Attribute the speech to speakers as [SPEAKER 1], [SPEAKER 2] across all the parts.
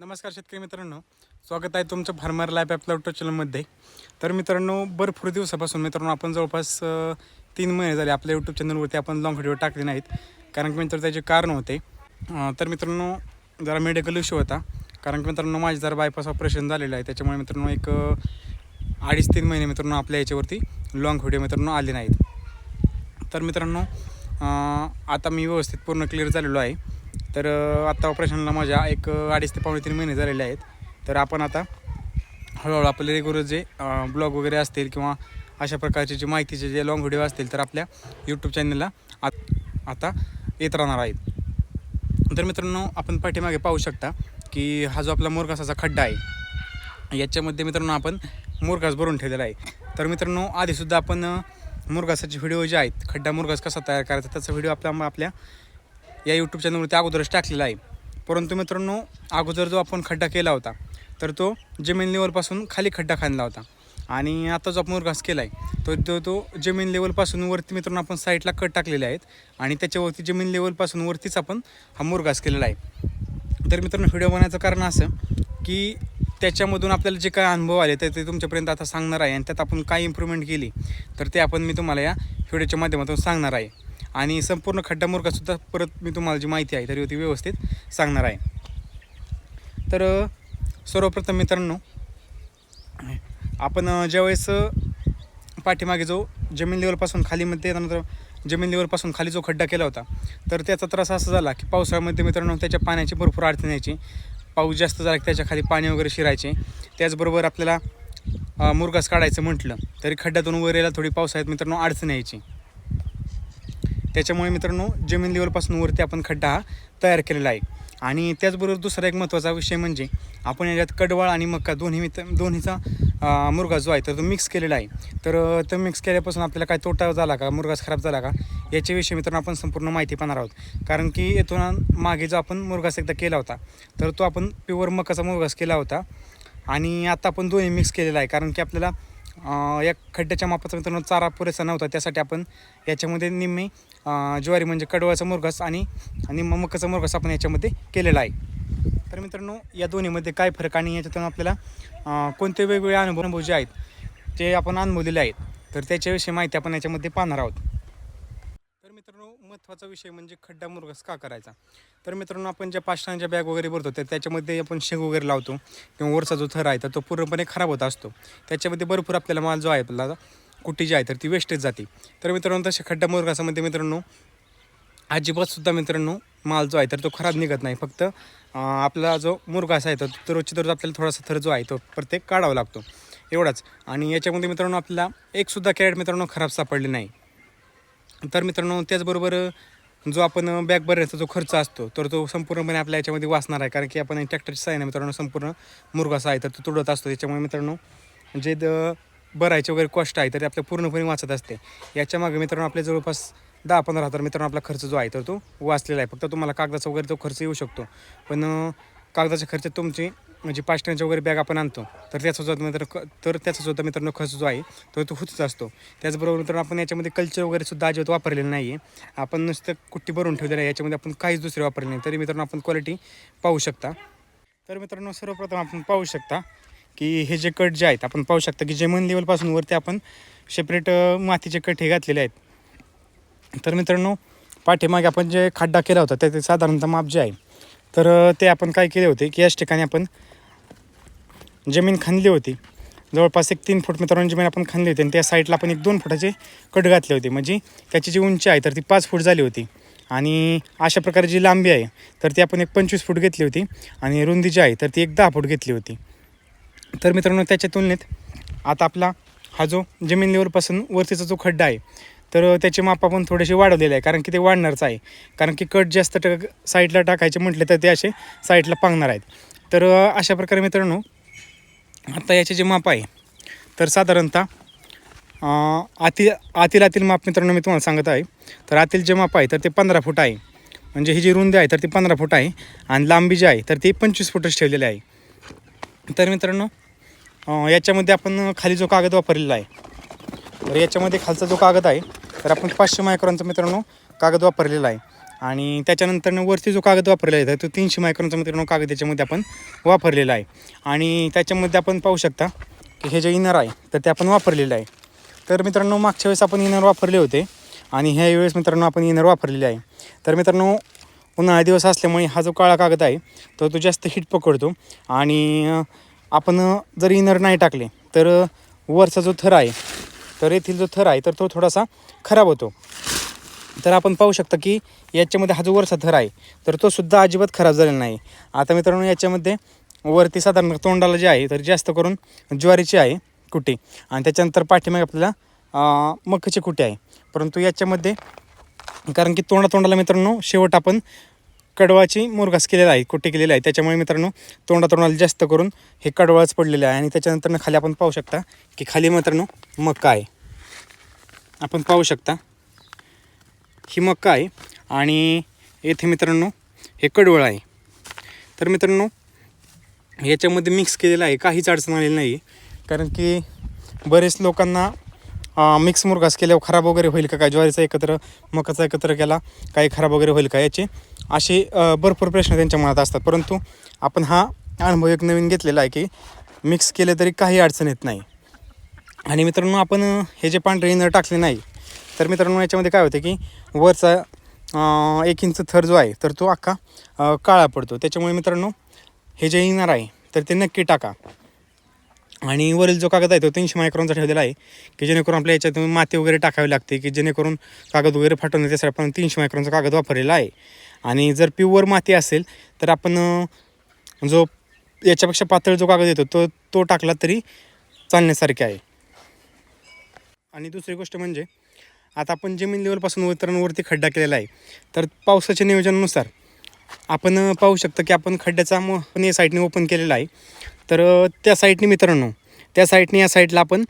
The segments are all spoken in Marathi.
[SPEAKER 1] नमस्कार शेतकरी मित्रांनो. स्वागत आहे तुमचं फार्मर लाईफ ॲप लवटो चॅनलमध्ये तर मित्रांनो भरपूर दिवसापासून मित्रांनो आपण जवळपास तीन महिने झाले आपल्या यूट्यूब चॅनलवरती आपण लॉंग व्हिडिओ टाकले नाहीत. कारण की मित्र त्याचे कारण होते. तर मित्रांनो जरा मेडिकल इश्यू होता. कारण की मित्रांनो माझे जरा बायपास ऑपरेशन झालेलं आहे. त्याच्यामुळे मित्रांनो एक अडीच तीन महिने मित्रांनो आपल्या याच्यावरती लॉंग व्हिडिओ मित्रांनो आले नाहीत. तर मित्रांनो आता मी व्यवस्थित पूर्ण क्लिअर झालेलो आहे. तर आत्ता ऑपरेशनला माझ्या एक अडीच ते पावणे तीन महिने झालेले आहेत. तर आपण आता हळूहळू आपले रेग्युलर जे ब्लॉग वगैरे असतील किंवा अशा प्रकारचे जे माहितीचे जे लॉंग व्हिडिओ असतील तर आपल्या यूट्यूब चॅनलला आत- आता येत राहणार आहेत. तर मित्रांनो आपण पाठीमागे पाहू शकता की हा जो आपला मोरघासाचा खड्डा आहे याच्यामध्ये मित्रांनो आपण मोरघास भरून ठेवलेला आहे. तर मित्रांनो आधीसुद्धा आपण मुरघासाचे व्हिडिओ जे आहेत खड्डा मुरघास कसा तयार करायचा त्याचा व्हिडिओ आपला आपल्या या यूट्यूब चॅनलवरती अगोदरच टाकलेला आहे. परंतु मित्रांनो अगोदर जो आपण खड्डा केला होता तर तो जमीन लेवलपासून खाली खड्डा खाणला होता. आणि आता जो आपण उर्घास केला आहे तो तो तो जमीन लेवलपासून वरती मित्रांनो आपण साईडला कट टाकलेले आहेत. आणि त्याच्यावरती जमीन लेवलपासून वरतीच आपण हा मुरघास केलेला आहे. तर मित्रांनो व्हिडिओ बनवायचं कारण असं की त्याच्यामधून आपल्याला जे काय अनुभव आले तर ते तुमच्यापर्यंत आता सांगणार आहे. आणि त्यात आपण काय इम्प्रूव्हमेंट केली तर ते आपण मी तुम्हाला या व्हिडिओच्या माध्यमातून सांगणार आहे. आणि संपूर्ण खड्डामुर्गासुद्धा परत मी तुम्हाला जी माहिती आहे तरी ती व्यवस्थित सांगणार आहे. तर सर्वप्रथम मित्रांनो आपण ज्यावेळेस पाठीमागे जो जमीन लेवलपासून खालीमध्ये त्यानंतर जमीन लेवलपासून खाली जो खड्डा केला होता तर त्याचा त्रास असा झाला की पावसाळ्यामध्ये मित्रांनो त्याच्या पाण्याची भरपूर अडचण यायची. पाऊस जास्त झाला की त्याच्याखाली पाणी वगैरे शिरायचे. त्याचबरोबर आपल्याला मुरगास काढायचं म्हटलं तरी खड्ड्यातून वर यायला थोडी पावसाळ्यात मित्रांनो अडचण यायची. त्याच्यामुळे मित्रांनो जमीन लेवलपासून वरती आपण खड्डा हा तयार केलेला आहे. आणि त्याचबरोबर दुसरा एक महत्त्वाचा विषय म्हणजे आपण याच्यात कडवाळ आणि मक्का दोन्ही मित्र दोन्हीचा मुरगा जो आहे तर तो मिक्स केलेला आहे. तर तो मिक्स केल्यापासून आपल्याला काय तोटा झाला का मुरघास खराब झाला का याच्याविषयी मित्रांनो आपण संपूर्ण माहिती पाहणार आहोत. कारण की येथून मागे जो आपण मुरगास एकदा केला होता तर तो आपण प्युअर मकाचा मुरगास केला होता. आणि आता आपण दोन्ही मिक्स केलेला आहे. कारण की आपल्याला या खड्ड्याच्या मापाचा मित्रांनो चारा पुरेसा नव्हता. त्यासाठी आपण याच्यामध्ये निम्मे ज्वारी म्हणजे कडवाचा मुरघास आणि निम्मा मकाचा मुरघास आपण याच्यामध्ये केलेला आहे. तर मित्रांनो या दोन्हीमध्ये काय फरक आणि याच्यातून आपल्याला कोणते वेगवेगळे अनुभव जे आहेत ते आपण अनुभवलेले आहेत. तर त्याच्याविषयी माहिती आपण याच्यामध्ये पाहणार आहोत. महत्त्वाचा विषय म्हणजे खड्डा मुरघास का करायचा? तर मित्रांनो आपण ज्या पाचटांच्या बॅग वगैरे भरतो तर त्याच्यामध्ये आपण शेंग वगैरे लावतो किंवा वरचा जो थर आहे तर तो पूर्णपणे खराब होत असतो. त्याच्यामध्ये भरपूर आपल्याला माल जो आहे आपला कुटी जी आहे तर ती वेस्टेज जाते. तर मित्रांनो तसे खड्डा मुरघासामध्ये मित्रांनो अजिबातसुद्धा मित्रांनो माल जो आहे तर तो खराब निघत नाही. फक्त आपला जो मुरघास आहे तर तो रोजची दररोज आपल्याला थोडासा थर जो आहे तो प्रत्येक काढावा लागतो. एवढाच. आणि याच्यामध्ये मित्रांनो आपल्याला एकसुद्धा कॅरेट मित्रांनो खराब सापडले नाही. तर मित्रांनो त्याचबरोबर जो आपण बॅग भरण्याचा जो खर्च असतो तर तो संपूर्णपणे आपल्या याच्यामध्ये वाचणार आहे. कारण की आपण ट्रॅक्टरची साहाय्याने मित्रांनो संपूर्ण मुरघासा आहे तर तो तुडत असतो. त्याच्यामुळे मित्रांनो जे द भरायचे वगैरे कॉस्ट आहे तर ते आपल्या पूर्णपणे वाचत असते. याच्या मागे मित्रांनो आपल्या जवळपास दहा पंधरा हजार मित्रांनो आपला खर्च जो आहे तर तो वाचलेला आहे. फक्त तुम्हाला कागदाचा वगैरे तो खर्च येऊ शकतो. पण कागदाचे कागदाच्या खर्च तुमची म्हणजे पाच टनच्या वगैरे बॅग आपण आणतो. तर त्याचा सुद्धा मित्र तर त्याचा सुद्धा मित्रांनो खर्च जो आहे तो तो होतच असतो. त्याचबरोबर मित्रांनो आपण याच्यामध्ये कल्चर वगैरे सुद्धा अजिबात वापरलेलं नाही आहे आपण नुसतं कुट्टी भरून ठेवलेलं आहे याच्यामध्ये आपण काहीच दुसरे वापरले नाही. तरी मित्रांनो आपण क्वालिटी पाहू शकता. तर मित्रांनो सर्वप्रथम आपण पाहू शकता की हे जे कट जे आहेत आपण पाहू शकता की जेमन लेवलपासून वरती आपण सेपरेट मातीचे कट हे घातलेले आहेत. तर मित्रांनो पाठीमागे आपण जे खड्डा केला होता त्याचे साधारणतः माप जे आहे तर ते आपण काय केले होते की याच ठिकाणी आपण जमीन खणली होती. जवळपास एक तीन फूट मित्रांनो जमीन आपण खणली होती आणि त्या साईडला आपण एक दोन फुटाचे कट घातले होते. म्हणजे त्याची जी उंची आहे तर ती पाच फूट झाली होती. आणि अशा प्रकारे जी लांबी आहे तर ती आपण एक पंचवीस फूट घेतली होती. आणि रुंदी जी आहे तर ती एक दहा फूट घेतली होती. तर मित्रांनो त्याच्या तुलनेत आता आपला हा जो जमीन लेवलपासून वरतीचा जो खड्डा आहे तर त्याचे माप आपण थोडेसे वाढवलेले आहे. कारण की ते वाढणारच आहे. कारण की कट जास्त ट साईडला टाकायचे म्हटले तर ते असे साईडला पांगणार आहेत. तर अशा प्रकारे मित्रांनो आता याचे जे माप आहे तर साधारणतः आतील आतील आतील माप मित्रांनो मी तुम्हाला सांगत आहे तर आतील जे माप आहे तर ते पंधरा फूट आहे. म्हणजे ही जी रुंदी आहे तर ती पंधरा फूट आहे. आणि लांबी जी आहे तर ती पंचवीस फूटच ठेवलेली आहे. तर मित्रांनो याच्यामध्ये आपण खाली जो कागद वापरलेला आहे तर याच्यामध्ये खालचा जो कागद आहे तर आपण पाचशे मायक्रॉनचा मित्रांनो कागद वापरलेला आहे. आणि त्याच्यानंतर वरती जो कागद वापरलेला आहे तो तीनशे मायक्रॉनचा मित्रांनो कागद त्याच्यामध्ये आपण वापरलेला आहे. आणि त्याच्यामध्ये आपण पाहू शकता की हे जे इनर आहे तर ते आपण वापरलेलं आहे. तर मित्रांनो मागच्या वेळेस आपण इनर वापरले होते आणि ह्या वेळेस मित्रांनो आपण इनर वापरलेले आहे. तर मित्रांनो उन्हाळा दिवस असल्यामुळे हा जो काळा कागद आहे तो तो जास्त हिट पकडतो. आणि आपण जर इनर नाही टाकले तर वरचा जो थर आहे तर येथील जो थर आहे तर तो थोडासा खराब होतो. तर आपण पाहू शकता की याच्यामध्ये हा जो वरचा थर आहे तर तो सुद्धा अजिबात खराब झालेला नाही. आता मित्रांनो याच्यामध्ये वरती साधारण तोंडाला जे आहे तर जास्त करून ज्वारीची आहे कुटी. आणि त्याच्यानंतर पाठीमागे आपल्याला अं, कुटी आहे. परंतु याच्यामध्ये कारण की तोंडा तोंडाला मित्रांनो शेवट आपण कडवाची मुरघास केलेला आहे कुटी केलेली आहे. त्याच्यामुळे मित्रांनो तोंडा तोंडाला जास्त करून हे कडवाच पडलेलं आहे. आणि त्याच्यानंतर खाली आपण पाहू शकता की खाली मित्रांनो मक्का आहे. आपण पाहू शकता ही मक्का आहे आणि येथे मित्रांनो हे कडवळ आहे. तर मित्रांनो याच्यामध्ये मिक्स केलेलं आहे. काहीच अडचण आलेली नाही कारण की बरेच लोकांना मिक्स मुरघास केल्यावर खराब वगैरे होईल का काय? ज्वारीचा एकत्र मकाचा एकत्र केला काही खराब वगैरे होईल का? याचे असे भरपूर प्रश्न त्यांच्या मनात असतात. परंतु आपण हा अनुभव एक नवीन घेतलेला आहे की मिक्स केले तरी काही अडचण येत नाही. आणि मित्रांनो आपण हे जे पांढरे इनर टाकले नाही तर मित्रांनो याच्यामध्ये काय होतं की वरचा एक इंच थर जो आहे तर तो अख्खा काळा पडतो. त्याच्यामुळे मित्रांनो हे जे इनर आहे तर ते नक्की टाका. आणि वरील जो कागद आहे तो तीनशे मायक्रॉनचा ठेवलेला आहे की जेणेकरून आपल्या याच्यात माती वगैरे टाकावी लागते की जेणेकरून कागद वगैरे फाटून त्यासाठी आपण तीनशे मायक्रॉनचा कागद वापरलेला आहे. आणि जर प्युअर माती असेल तर आपण जो याच्यापेक्षा पातळ जो कागद येतो तो तो टाकला तरी चालण्यासारखे आहे. आणि दुसरी गोष्ट म्हणजे आता आपण जमीन लेवलपासून वितरणवरती खड्डा केलेला आहे. तर पावसाच्या नियोजनानुसार आपण पाहू शकतो की आपण खड्ड्याचा मग आपण या साईडने ओपन केलेला आहे. तर त्या साईडने मित्रांनो त्या साईडने या साईडला आपण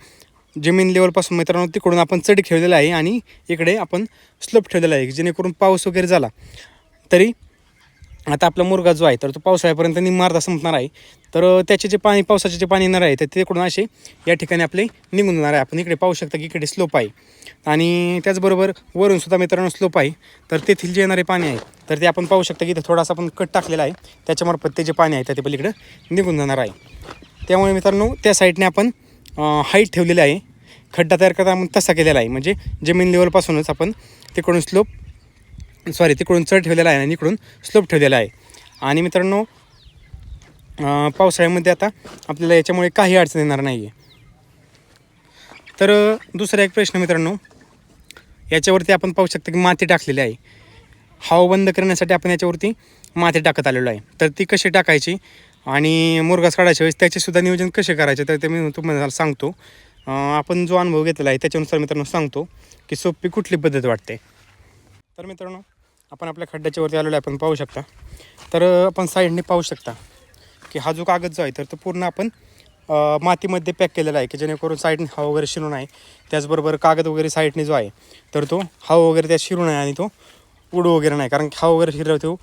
[SPEAKER 1] जमीन लेवलपासून मित्रांनो तिकडून आपण चढ ठेवलेला आहे आणि इकडे आपण स्लोप ठेवलेला आहे जेणेकरून पाऊस वगैरे झाला. तरी आता आपला मुरगा जो आहे तर तो पावसाळ्यापर्यंत निम्मार्धा संपणार आहे. तर त्याचे जे पाणी पावसाचे जे पाणी येणार आहे तर तिकडून असे या ठिकाणी आपले निघून जाणार आहे. आपण इकडे पाहू शकता की इकडे स्लोप आहे. आणि त्याचबरोबर वरून सुद्धा मित्रांनो स्लोप आहे. तर तेथील जे येणारे पाणी आहे तर ते आपण पाहू शकता की इथे थोडासा आपण कट टाकलेला आहे. त्याच्यामार्फत ते जे पाणी आहे ते पलीकडे निघून जाणार आहे. त्यामुळे मित्रांनो त्या साईडने आपण हाईट ठेवलेली आहे. खड्डा तयार करता आपण तसा केलेला आहे. म्हणजे जमीन लेवलपासूनच आपण तिकडून स्लोप सॉरी तिकडून चढ ठेवलेला आहे आणि इकडून स्लोप ठेवलेला आहे. आणि मित्रांनो पावसाळ्यामध्ये आता आपल्याला याच्यामुळे काही अडचण येणार नाही आहे तर दुसरा एक प्रश्न मित्रांनो याच्यावरती आपण पाहू शकता की माती टाकलेली आहे. हवा बंद करण्यासाठी आपण याच्यावरती माती टाकत आलेलो आहे. तर ती कशी टाकायची आणि मुरगास काढायच्या वेळेस त्याचेसुद्धा नियोजन कसे करायचे तर ते मी तुम्हाला सांगतो. आपण जो अनुभव घेतलेला आहे त्याच्यानुसार मित्रांनो सांगतो की सोपी कुठली पद्धत वाटते. तर मित्रांनो आपण आपल्या खड्ड्याच्या वरती आलेलो आहे आपण पाहू शकता. तर आपण साईडने पाहू शकता की हा जो कागद जो आहे तर तो पूर्ण आपण मातीमध्ये पॅक केलेला आहे की जेणेकरून साईडने हवा वगैरे शिरू नाही त्याचबरोबर कागद वगैरे साईडने जो आहे तर तो हवा वगैरे त्यात शिरू नाही आणि तो उडू वगैरे नाही. कारण की हवा वगैरे शिरला तो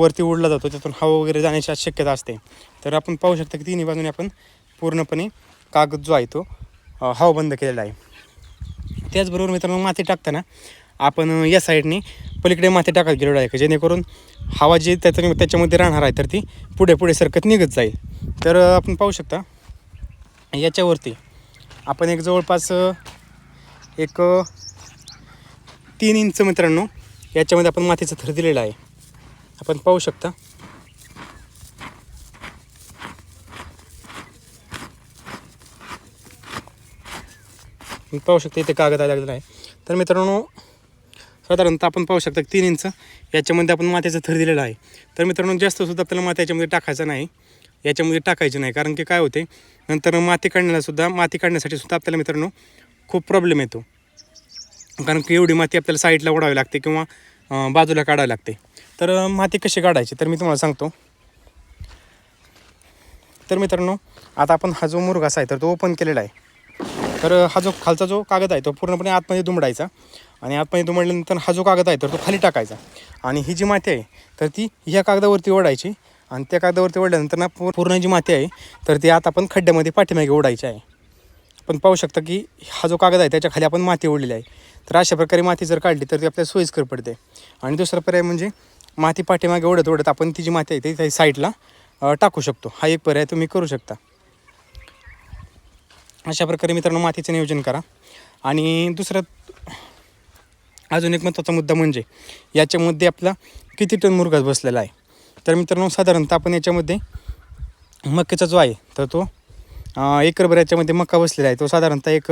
[SPEAKER 1] वरती उडला जातो त्यातून हवा वगैरे जाण्याची आज शक्यता असते. तर आपण पाहू शकता की तिन्ही बाजूने आपण पूर्णपणे कागद जो आहे तो हाव हवा बंद केलेला आहे. त्याचबरोबर मित्रांनो माती टाकताना आपण या साईडने पलीकडे माती टाकत गेलेलो आहे का जेणेकरून हवा जी त्याच्या त्याच्यामध्ये राहणार आहे तर ती पुढे पुढे सरकत निघत जाईल. तर आपण पाहू शकता याच्यावरती आपण एक जवळपास एक तीन इंच मित्रांनो याच्यामध्ये आपण मातीचा थर दिलेला आहे. आपण पाहू शकता. पाहू शकता इथे कागद आलेला आहे. तर मित्रांनो साधारणतः आपण पाहू शकता तीन इंच याच्यामध्ये आपण मात्याचा थर दिलेला आहे. तर मित्रांनो जास्त सुद्धा आपल्याला माती याच्यामध्ये टाकायचं नाही. याच्यामध्ये टाकायचं नाही. कारण की काय होते नंतर माती काढण्यालासुद्धा माती काढण्यासाठी सुद्धा आपल्याला मित्रांनो खूप प्रॉब्लेम येतो. कारण की एवढी माती आपल्याला साईडला ओढावी लागते किंवा बाजूला काढावी लागते. तर माती कशी काढायची? तर मी तुम्हाला सांगतो. तर मित्रांनो आता आपण हा जो मुरघास आहे तर तो ओपन केलेला आहे. तर हा जो खालचा जो कागद आहे तो पूर्णपणे आतमध्ये दुमडायचा आणि आतमध्ये दुमडल्यानंतर हा जो कागद आहे तर तो खाली टाकायचा. आणि ही जी माती आहे तर ती ह्या कागदावरती ओढायची आणि त्या कागदावरती ओढल्यानंतर ना पूर्ण जी माती आहे तर ती आता आपण खड्ड्यामध्ये पाठीमागे ओढायची आहे. आपण पाहू शकता की हा जो कागद आहे त्याच्याखाली आपण माती ओढलेली आहे. तर अशा प्रकारे माती जर काढली तर ती आपल्याला सोयीस्कर पडते. आणि दुसरा पर्याय म्हणजे माती पाठीमागे ओढत ओढत आपण ती जी माती आहे ती त्या साईडला टाकू शकतो. हा एक पर्याय तुम्ही करू शकता. अशा प्रकारे मित्रांनो मातीचं नियोजन करा. आणि दुसरं अजून एक महत्त्वाचा मुद्दा म्हणजे याच्यामध्ये आपला किती टन मुरघास बसलेला आहे. तर मित्रांनो साधारणतः आपण याच्यामध्ये मक्याचा जो आहे तर तो एकरभर याच्यामध्ये मका बसलेला आहे. तो साधारणतः एक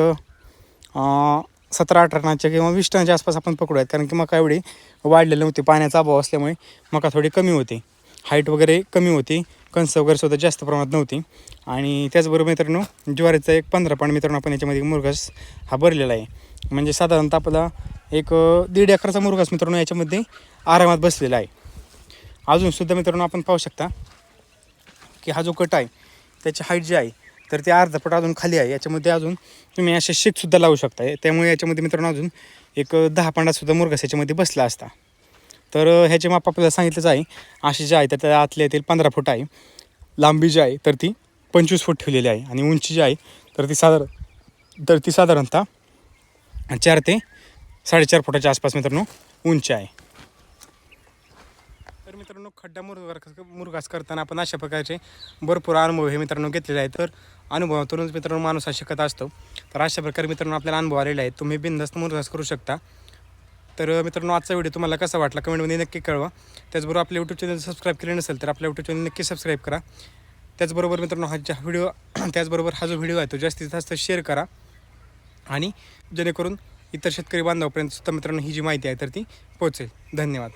[SPEAKER 1] सतरा अठरा टनाच्या किंवा वीस टनाच्या आसपास आपण पकडूयात कारण की मका एवढी वाढलेलं नव्हती. पाण्याचा अभाव असल्यामुळे मका थोडी कमी होती. हाईट वगैरे कमी होती. कणसं वगैरे सुद्धा जास्त प्रमाणात नव्हती. आणि त्याचबरोबर मित्रांनो ज्वारीचा एक पंधरा पाण मित्रांनो आपण याच्यामध्ये मुरघास हा भरलेला आहे. म्हणजे साधारणतः आपला एक दीड एकराचा मुरघास मित्रांनो याच्यामध्ये आरामात बसलेला आहे. अजूनसुद्धा मित्रांनो आपण पाहू शकता की हा जो कट आहे त्याची हाईट जी आहे तर ते अर्धा फूट अजून खाली आहे. याच्यामध्ये अजून तुम्ही असे शेकसुद्धा लावू शकता. त्यामुळे याच्यामध्ये मित्रांनो अजून एक दहा पांडासुद्धा मुरघास याच्यामध्ये बसला असता. तर ह्याचे माप आपल्याला सांगितलंच आहे. अशी जे आहे तर त्या आतल्या येथील पंधरा फूट आहे. लांबी जी आहे तर ती पंचवीस फूट ठेवलेली आहे आणि उंची जी आहे तर ती साधारण तर ती साधारणतः चार ते साडेचार फुटाच्या आसपास मित्रांनो उंची आहे. तर मित्रांनो खड्डा मुरगास मुरगास करताना आपण अशा प्रकारचे भरपूर अनुभव हे मित्रांनो घेतलेले आहेत. तर अनुभवातूनच मित्रांनो माणूस हा शिकत असतो. तर अशा प्रकारे मित्रांनो आपल्याला अनुभव आलेला आहे तुम्ही बिनधास्त मुरघास करू शकता. तर मित्रांनो आजचा व्हिडिओ तुम्हाला कसा वाटला कमेंटमध्ये नक्की कळवा. त्याचबरोबर आपल्या यूट्यूब चॅनल सबस्क्राईब केले नसेल तर आपल्या यूट्यूब चॅनल नक्की सबस्क्राईब करा. त्याचबरोबर मित्रांनो हा ज्या व्हिडिओ त्याचबरोबर हा जो व्हिडिओ आहे तो जास्तीत जास्त शेअर करा. आणि जेणेकरून इतर शेतकरी बांधवापर्यंतसुद्धा मित्रांनो ही जी माहिती आहे तर ती पोहोचेल. धन्यवाद.